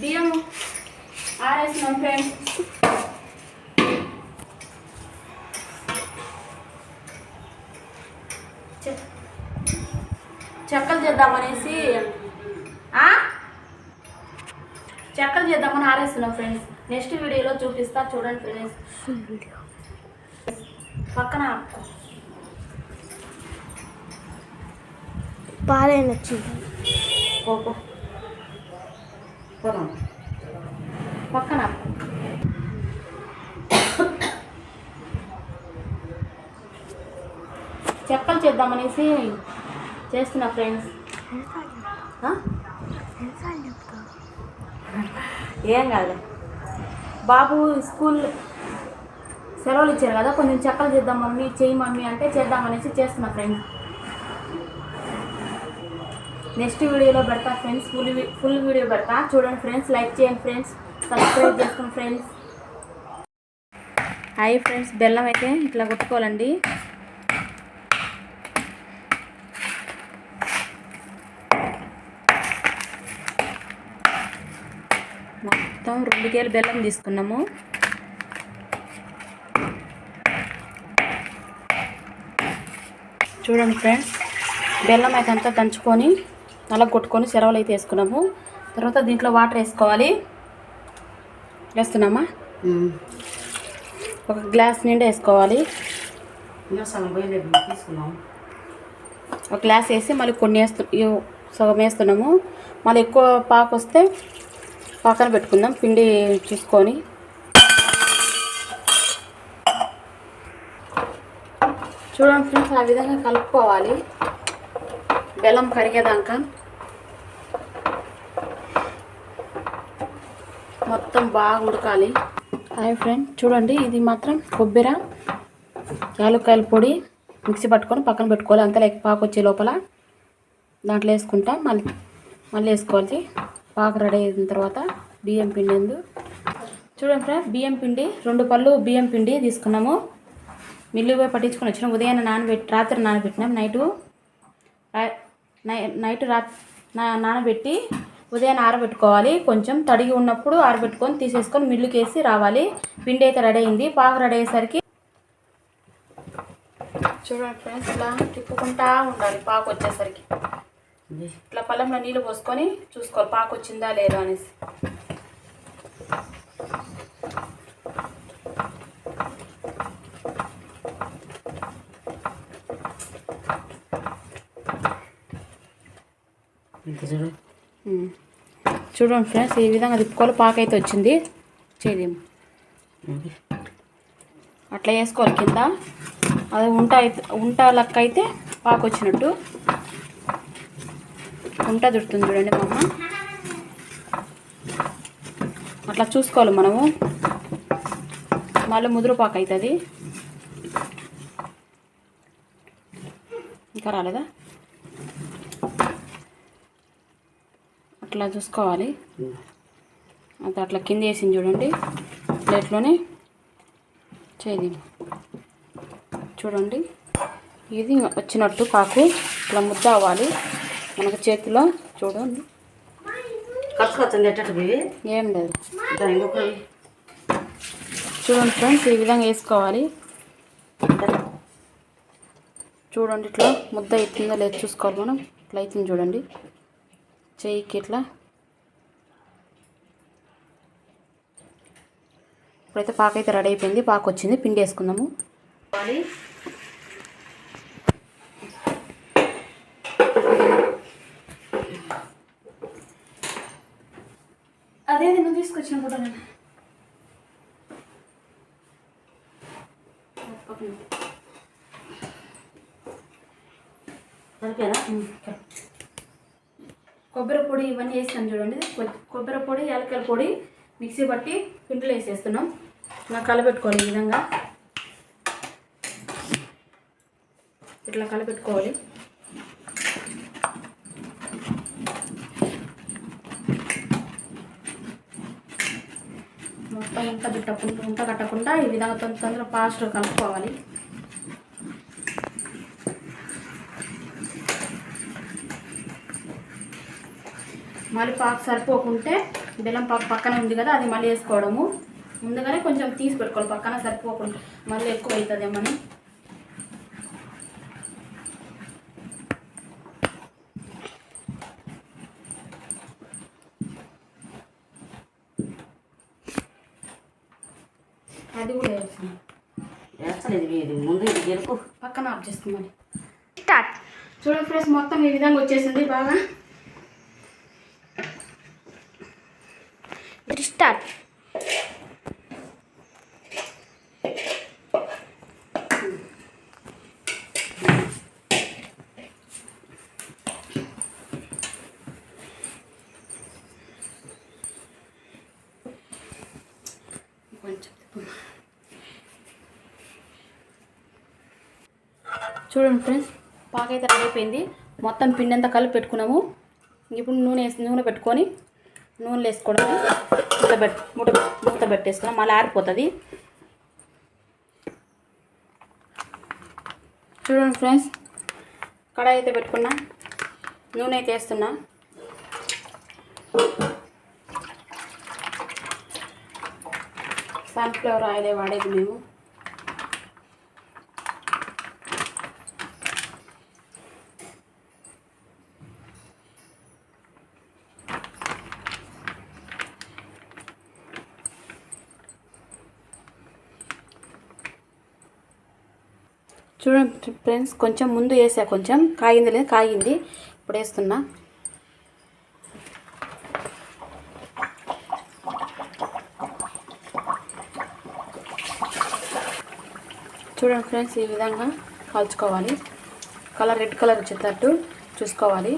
బియ్యం ఆరేసినాం ఫ్రెండ్స్ చెక్కలు చేద్దామనేసి? చెక్కలు చేద్దామని ఆరేస్తున్నాం ఫ్రెండ్స్ నెక్స్ట్ వీడియోలో చూపిస్తా చూడండి ఫ్రెండ్స్ పక్కన బాగా నచ్చింది పోపో పొలం పక్కన. చెక్కలు చేద్దామనేసి చేస్తున్నా ఫ్రెండ్స్. ఏం కాదు బాబు స్కూల్ సెలవులు ఇచ్చారు కదా కొంచెం చెక్కలు చేద్దాం మమ్మీ చేయి మమ్మీ అంటే చేద్దామనేసి చేస్తున్నా ఫ్రెండ్స్. నెక్స్ట్ వీడియోలో పెడతా ఫ్రెండ్స్ ఫుల్ ఫుల్ వీడియో పెడతా. చూడండి ఫ్రెండ్స్ లైక్ చేయండి ఫ్రెండ్స్. సబ్స్క్రైబ్ చేసుకోండి ఫ్రెండ్స్. హాయ్ ఫ్రెండ్స్ బెల్లం అయితే ఇట్లా కొట్టుకోవాలండి. మొత్తం రెండు కేలు బెల్లం తీసుకున్నాము. చూడండి ఫ్రెండ్స్ బెల్లం అయితే అంతా దంచుకొని అలా కొట్టుకొని సెరవలు అయితే వేసుకున్నాము. తర్వాత దీంట్లో వాటర్ వేసుకోవాలి. వేస్తున్నామా? ఒక గ్లాస్ నిండా వేసుకోవాలి. ఒక గ్లాస్ వేసి మళ్ళీ కొన్ని వేస్తు సగం వేస్తున్నాము. మళ్ళీ ఎక్కువ పాకు వస్తే పక్కన పెట్టుకుందాం పిండి చూసుకొని. చూడండి ఫ్రెండ్స్ ఆ విధంగా కలుపుకోవాలి. బెల్లం కరిగేదాకా. మొత్తం బాగా ఉడకాలి. హాయ్ ఫ్రెండ్ చూడండి ఇది మాత్రం కొబ్బరి యాలక్కాయల పొడి మిక్సీ పట్టుకొని పక్కన పెట్టుకోవాలి. అంతా లేక పాకు వచ్చే లోపల దాంట్లో వేసుకుంటాం. మళ్ళీ మళ్ళీ వేసుకోవాలి. పాకు రెడీ అయిన తర్వాత బియ్యం పిండి ఎందు. చూడండి ఫ్రెండ్ బియ్యం పిండి రెండు పళ్ళు బియ్యం పిండి తీసుకున్నాము. మిల్లు పోయి పట్టించుకొని వచ్చినాం. ఉదయాన్నే నానబెట్టి రాత్రి నానబెట్టినాం. నైటు నై- నైట్ రా నా- నానబెట్టి ఉదయాన్నే ఆరబెట్టుకోవాలి. కొంచెం తడిగి ఉన్నప్పుడు ఆరబెట్టుకొని తీసేసుకొని మిల్లుకి వేసి రావాలి. పిండి అయితే రెడీ అయింది. పాకు రెడీ అయ్యేసరికి చూడండి ఫ్రెండ్స్ ఇలా తిప్పుకుంటా ఉండాలి. పాకు వచ్చేసరికి. ఇట్లా పొలంలో నీళ్ళు పోసుకొని చూసుకోవాలి. పాకు వచ్చిందా లేదా అనేసి. ఇంత చూడు. చూడండి ఫ్రెండ్స్ ఈ విధంగా తిప్పుకోవాలి. పాక అయితే వచ్చింది చేయలేము అట్లా వేసుకోవాలి కింద. అది ఉంట అయితే ఉంట లక్క అయితే పాకు వచ్చినట్టు. ఉంట దుడుతుంది చూడండి మా అట్లా చూసుకోవాలి మనము. మళ్ళీ ముదురు పాక అవుతుంది ఇంకా రాలేదా? అట్లా చూసుకోవాలి. అది అట్లా కింద వేసింది చూడండి. ప్లేట్లోనే చేది చూడండి. ఇది వచ్చినట్టు పాకు ఇట్లా ముద్ద అవ్వాలి. మనకు చేతిలో చూడండి. ఏం లేదు. చూడండి ఫ్రెండ్స్ ఈ విధంగా వేసుకోవాలి. చూడండి ఇట్లా ముద్ద అవుతుందో లేదు చూసుకోవాలి మనం. ఇట్లా అవుతుంది చూడండి. చెయ్యికి ఇట్లా ఇప్పుడైతే పాక అయితే రెడీ అయిపోయింది పాక వచ్చింది పిండి వేసుకుందాము అదే నువ్వు తీసుకొచ్చిన కూడా నేను. కొబ్బరి పొడి ఇవన్నీ వేస్తాను చూడండి. కొబ్బరి పొడి యాలకల పొడి మిక్సీ పట్టి పిండిలో వేసేస్తున్నాం. ఇలా కలపెట్టుకోవాలి ఈ విధంగా. ఇట్లా కలపెట్టుకోవాలి. మొత్తం ఉంట చుట్టకుండా ఉంట కట్టకుండా ఈ విధంగా తొందర తొందర ఫాస్ట్గా కలుపుకోవాలి. మళ్ళీ పాకు సరిపోకుంటే బెల్లం పాకు పక్కన ఉంది కదా అది మళ్ళీ వేసుకోవడము. ముందుగానే కొంచెం తీసి పెట్టుకోవాలి పక్కన సరిపోకుండా మళ్ళీ ఎక్కువ అవుతుందేమని అది కూడా వేస్తుంది వేస్తలేదు ముందు ఇది పక్కన ఆఫ్ చేస్తుంది స్టార్ట్ చూడండి ఫ్రెండ్స్ మొత్తం ఈ విధంగా వచ్చేసింది బాగా. స్టార్ట్ చూడండి ఫ్రెండ్స్ పాక అయితే రెడీ అయిపోయింది. మొత్తం పిండి అంతా కలిపి పెట్టుకున్నాము. ఇప్పుడు నూనె వేసి నూనె పెట్టుకొని నూనెలో వేసుకోవడం మూత పెట్ మూత మూత పెట్టేసుకున్నాం. మళ్ళీ ఆరిపోతుంది. చూడండి ఫ్రెండ్స్ కడాయి అయితే పెట్టుకున్నా నూనె అయితే వేస్తున్నా. సన్ఫ్లవర్ ఆయిలే వాడేది మేము. చూడండి ఫ్రెండ్స్ కొంచెం ముందు వేసా కొంచెం కాగింది లేదు కాగింది. ఇప్పుడు వేస్తున్నా. చూడండి ఫ్రెండ్స్ ఈ విధంగా కాల్చుకోవాలి. కలర్ రెడ్ కలర్ వచ్చేటట్టు చూసుకోవాలి.